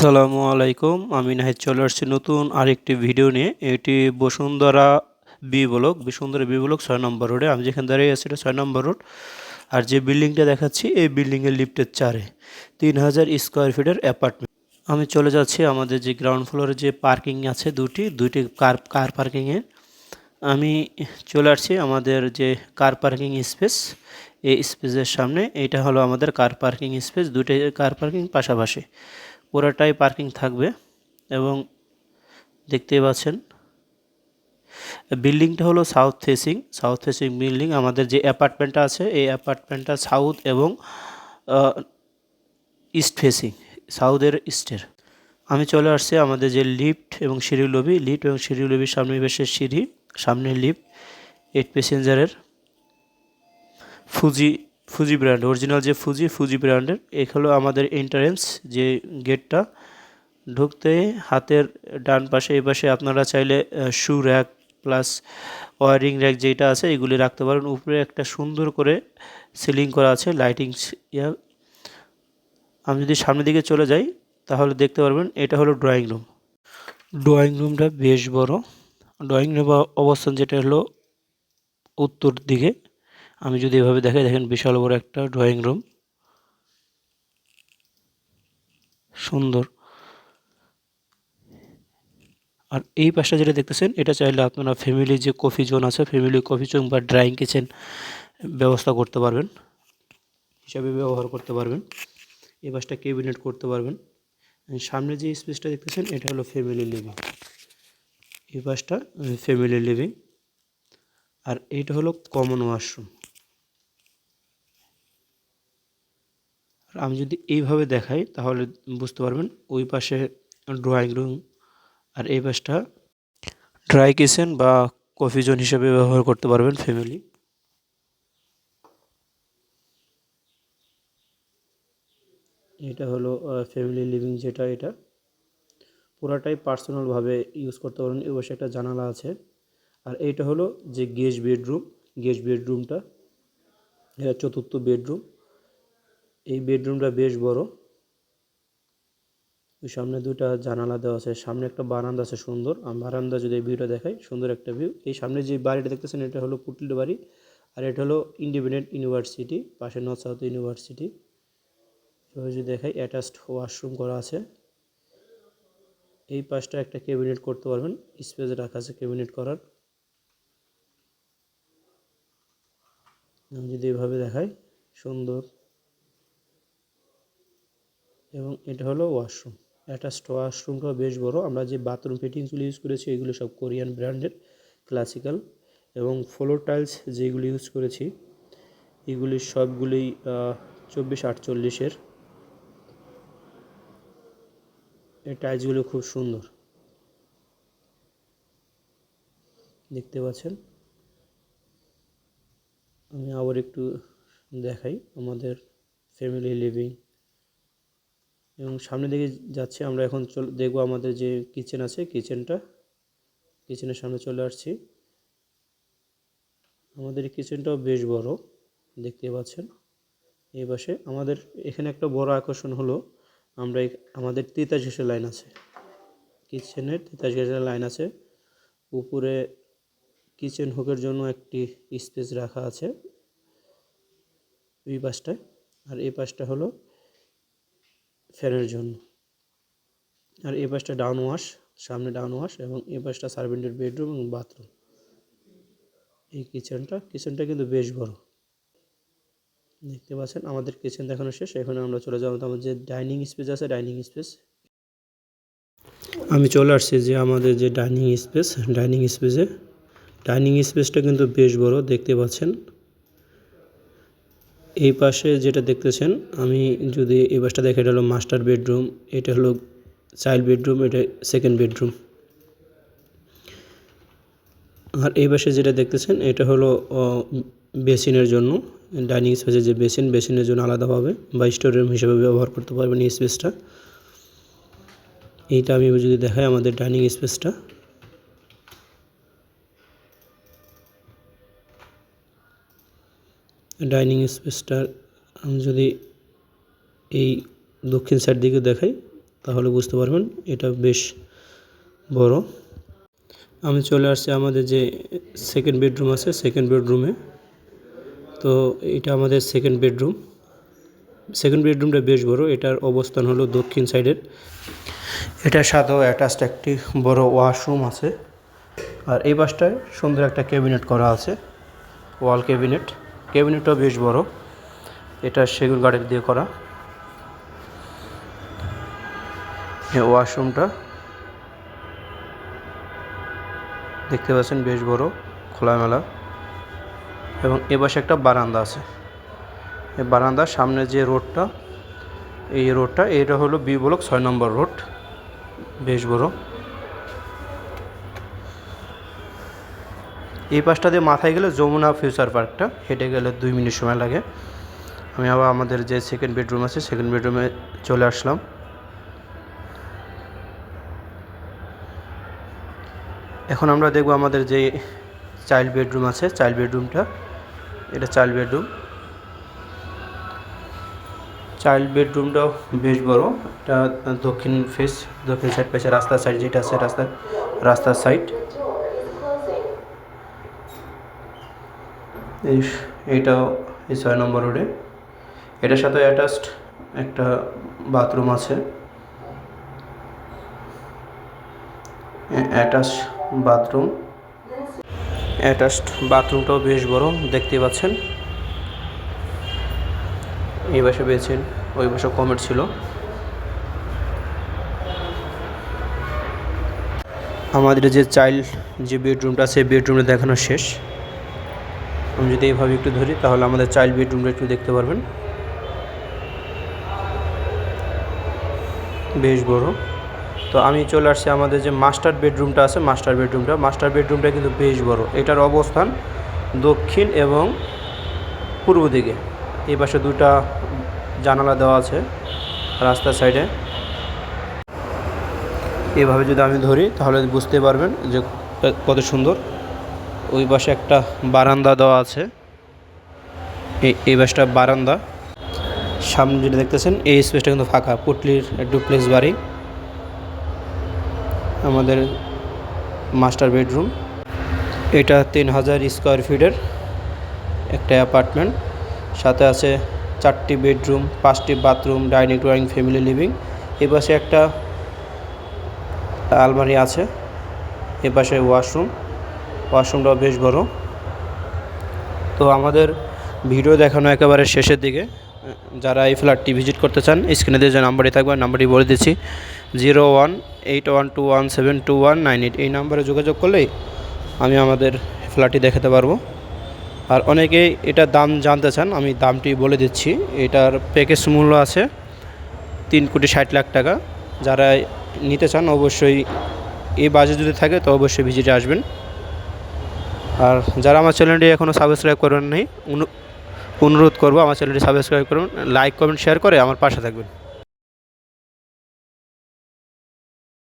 আসসালামু আলাইকুম। আমি নাহিদ চলে আসছি নতুন আরেকটি ভিডিও নিয়ে। এটি Bashundhara B block, Bashundhara B block ছয় নম্বর রোডে। আমি যেখানে দাঁড়িয়ে আছি এটা ছয় নম্বর রোড। আর যে বিল্ডিংটা দেখাচ্ছি, এই বিল্ডিংয়ের লিফটের চারে। তিন হাজার স্কোয়ার ফিটের অ্যাপার্টমেন্ট। আমি চলে যাচ্ছি আমাদের যে গ্রাউন্ড ফ্লোরে যে পার্কিং আছে দুটি, দুইটি কার কার পার্কিংয়ে। আমি চলে আসছি আমাদের যে কার পার্কিং স্পেস। এই স্পেসের সামনে এটা হলো আমাদের কার পার্কিং স্পেস। দুটি কার পার্কিং পাশাপাশি। পুরোটাই পার্কিং থাকবে এবং দেখতেই পাচ্ছেন, বিল্ডিংটা হলো south facing. South facing building আমাদের যে অ্যাপার্টমেন্টটা আছে, এই অ্যাপার্টমেন্টটা সাউথ এবং ইস্ট ফেসিং, সাউথের ইস্টের। আমি চলে আসছি আমাদের যে লিফট এবং সিঁড়ি লবি। লিফট এবং সিঁড়ি লবির সামনে বেশের সিঁড়ি সামনে লিফট, এইট প্যাসেঞ্জারের, ফুজি ফুজি ব্র্যান্ড অরিজিনাল যে ফুজি ফুজি ব্র্যান্ডের এই হলো আমাদের এন্ট্রান্স যে গেটটা ঢুকতে হাতের ডান পাশে, এই পাশে আপনারা চাইলে shoe rack plus wearing rack যেটা আছে, এগুলি রাখতে পারেন। উপরে একটা সুন্দর করে সিলিং করা আছে লাইটিং ইয়া। আমি যদি সামনের দিকে চলে যাই, তাহলে দেখতে পারবেন এটা হলো ড্রয়িং রুম ড্রয়িং রুমটা বেশ বড়। ড্রয়িং রুম অবস্থান যেটা হলো উত্তর দিকে। আমি যদি এভাবে দেখাই, দেখেন বিশাল বড় একটা ড্রয়িং রুম সুন্দর। আর এই পাশটা যেটা দেখতেছেন, এটা চাইলে আপনারা ফ্যামিলি যে কফি জোন আছে ফ্যামিলি কফি জোন বা ড্রাইং কিচেন ব্যবস্থা করতে পারবেন, হিসাবে ব্যবহার করতে পারবেন। এই পাশটা ক্যাবিনেট করতে পারবেন। সামনে যে স্পেসটা দেখতেছেন, এটা হলো ফ্যামিলি লিভিং এই পাশটা ফ্যামিলি লিভিং আর এইটা হলো কমন ওয়াশরুম আমি যদি এইভাবে দেখাই, তাহলে বুঝতে পারবেন ওই পাশে ড্রয়িং রুম আর এই পাশটা ড্রাই কিচেন বা কফি জোন হিসেবে ব্যবহার করতে পারবেন ফ্যামিলি এটা হলো ফ্যামিলি লিভিং যেটা, এটা। পুরাটাই পার্সোনালভাবে ইউজ করতে পারবেন এ পাশে একটা জানালা আছে। আর এইটা হলো যে গেস্ট বেডরুম গেস্ট বেডরুমটা এটা চতুর্থ বেডরুম এই বেডরুমটা বেশ বড়। সামনে দুটা জানালা দেওয়া আছে, সামনে একটা বারান্দা আছে সুন্দর। আর বারান্দা যদি এই ভিউটা দেখাই, সুন্দর একটা ভিউ। এই সামনে যে বাড়িটা দেখতেছেন, এটা হলো পুটলির বাড়ি আর এটা হলো ইন্ডিপেন্ডেন্ট ইউনিভার্সিটি, পাশে নর্থ সাউথ ইউনিভার্সিটি। এভাবে যদি দেখাই, অ্যাটাচড ওয়াশরুম করা আছে। এই পাশটা একটা ক্যাবিনেট করতে পারবেন, স্পেস রাখা আছে ক্যাবিনেট করার। যদি এভাবে দেখাই, সুন্দর। এবং এটা হলো ওয়াশরুম অ্যাটাচড ওয়াশরুমটাও বেশ বড়। আমরা যে বাথরুম ফিটিংসগুলো ইউজ করেছি, এগুলো সব কোরিয়ান ব্র্যান্ডের ক্লাসিক্যাল এবং ফ্লোর টাইলস যেগুলি ইউজ করেছি, এগুলি সবগুলোই চব্বিশ আটচল্লিশের এই টাইলসগুলো খুব সুন্দর। দেখতে পাচ্ছেন? আমি আবার একটু দেখাই আমাদের ফ্যামিলি লিভিং এবং সামনে দিকে যাচ্ছে, আমরা এখন চল, দেখব আমাদের যে কিচেন আছে কিচেনটা কিচেনের সামনে চলে আসছি। আমাদের কিচেনটাও বেশ বড়, দেখতে পাচ্ছেন। এই পাশে আমাদের এখানে একটা বড় আকর্ষণ হলো, আমরা আমাদের তিতাস গ্যাসের লাইন আছে। কিচেনের তিতাস গ্যাসের লাইন আছে। উপরে কিচেন হুকের জন্য একটি স্পেস রাখা আছে। এই পাশটায়। আর এই পাশটা হলো ফ্যানের জন্য। আর এই পাশটা ডাউন ওয়াশ, সামনে ডাউন ওয়াশ এবং এই পাশটা সার্ভেন্টের বেডরুম এবং বাথরুম। এই কিচেনটা কিচেনটা কিন্তু বেশ বড়। দেখতে পাচ্ছেন, আমাদের কিচেন দেখানো শেষ। এখন আমরা চলে যাব আমাদের যে ডাইনিং স্পেস আছে, ডাইনিং স্পেস। আমি চলে আসছি যে আমাদের যে ডাইনিং স্পেস, ডাইনিং স্পেসে। ডাইনিং স্পেসটা কিন্তু বেশ বড়, দেখতে পাচ্ছেন। এই পাশে যেটা দেখতেছেন, আমি যদি এই পাশটা দেখে, এটা হলো মাস্টার বেডরুম এটা হলো চাইল্ড বেডরুম এটা সেকেন্ড বেডরুম আর এই পাশে যেটা দেখতেছেন, এটা হলো বেসিনের জন্য ডাইনিং স্পেসের যে বেসিন, বেসিনের জন্য আলাদাভাবে বা স্টোর রুম হিসেবে ব্যবহার করতে পারবেন এই স্পেসটা এইটা আমি যদি দেখাই আমাদের ডাইনিং স্পেসটা ডাইনিং স্পেসটার, আমি যদি এই দক্ষিণ সাইড দিকে দেখাই, তাহলে বুঝতে পারবেন এটা বেশ বড়। আমি চলে আসছি আমাদের যে সেকেন্ড বেডরুম আছে সেকেন্ড বেডরুমে তো এটা আমাদের সেকেন্ড বেডরুম সেকেন্ড বেডরুমটা বেশ বড়, এটার অবস্থান হলো দক্ষিণ সাইডের। এটার সাথেও অ্যাটাচড একটি বড় ওয়াশরুম আছে। আর এই বাসটায় সুন্দর একটা ক্যাবিনেট করা আছে ওয়াল ক্যাবিনেট ক্যাবিনেটটাও বেশ বড়। এটা সেগুন কাঠের দিয়ে করা। ওয়াশরুমটা দেখতে পাচ্ছেন বেশ বড়, খোলামেলা। এবং এ পাশে একটা বারান্দা আছে। এই বারান্দার সামনে যে রোডটা, এই রোডটা, এটা হলো বি ব্লক ছয় নম্বর রোড। বেশ বড়। এই পাশটা দিয়ে মাথায় গেলে যমুনা ফিউচার পার্কটা। হেঁটে গেলে দুই মিনিট সময় লাগে। আমি আবার আমাদের যে সেকেন্ড বেডরুম আছে সেকেন্ড বেডরুমে চলে আসলাম। এখন আমরা দেখব আমাদের যে চাইল্ড বেডরুম আছে চাইল্ড বেডরুমটা এটা চাইল্ড বেডরুম চাইল্ড বেডরুমটাও বেশ বড়। এটা দক্ষিণ ফেস দক্ষিণ সাইড পেছে রাস্তার সাইড যেটা আছে, রাস্তার রাস্তার সাইড এই এইটাও এই ছয় নম্বর রোডে। এটার সাথে অ্যাটাচড একটা বাথরুম আছে। অ্যাটাচ বাথরুম অ্যাটাচড বাথরুমটাও বেশ বড়, দেখতে পাচ্ছেন। এই বাসে পেয়েছেন, ওই বাসে কমেন্ট ছিল। আমাদের যে চাইল্ড যে বেডরুমটা আছে বেডরুমটা দেখানো শেষ। আমি যদি এইভাবে একটু ধরি, তাহলে আমাদের চাইল্ড বেডরুমটা একটু দেখতে পারবেন। বেশ বড়। তো আমি চলে আসছি আমাদের যে মাস্টার বেডরুমটা আছে মাস্টার বেডরুমটা মাস্টার বেডরুমটা কিন্তু বেশ বড়। এটার অবস্থান দক্ষিণ এবং পূর্ব দিকে। এই পাশে দুটা জানালা দেওয়া আছে রাস্তার সাইডে এভাবে যদি আমি ধরি, তাহলে বুঝতে পারবেন যে কত সুন্দর। ওই পাশে একটা বারান্দা দেওয়া আছে। এই পাশটা বারান্দা। সামনে যেটা দেখতেছেন, এই স্পেসটা কিন্তু ফাঁকা, পুটলির ডুপ্লেক্স বাড়ি। আমাদের মাস্টার বেডরুম এটা তিন হাজার স্কোয়ার ফিটের একটা অ্যাপার্টমেন্ট সাথে আছে চারটি বেডরুম পাঁচটি bathroom dining drawing family living এ পাশে একটা আলমারি আছে, এ পাশে ওয়াশরুম ওয়াশরুমটাও বেশ বড়। তো আমাদের ভিডিও দেখানো একেবারে শেষের দিকে। যারা এই ফ্ল্যাটটি ভিজিট করতে চান, স্ক্রিনে দিয়ে যে নাম্বারটি থাকবে, নাম্বারটি বলে দিচ্ছি, zero one eight one two one seven two one nine eight. এই নাম্বারে যোগাযোগ করলেই আমি আমাদের ফ্ল্যাটটি দেখাতে পারব। আর অনেকেই এটার দাম জানতে চান, আমি দামটি বলে দিচ্ছি। এটার প্যাকেজ মূল্য আছে তিন কোটি ষাট লাখ টাকা। যারা নিতে চান, অবশ্যই এই বাজেট যদি থাকে, তো অবশ্যই ভিজিটে আসবেন। আর যারা আমার চ্যানেলটি এখনও সাবস্ক্রাইব করবেন নাই অনুরোধ করব আমার চ্যানেলটি সাবস্ক্রাইব করুন লাইক কমেন্ট শেয়ার করে আমার পাশে থাকবেন।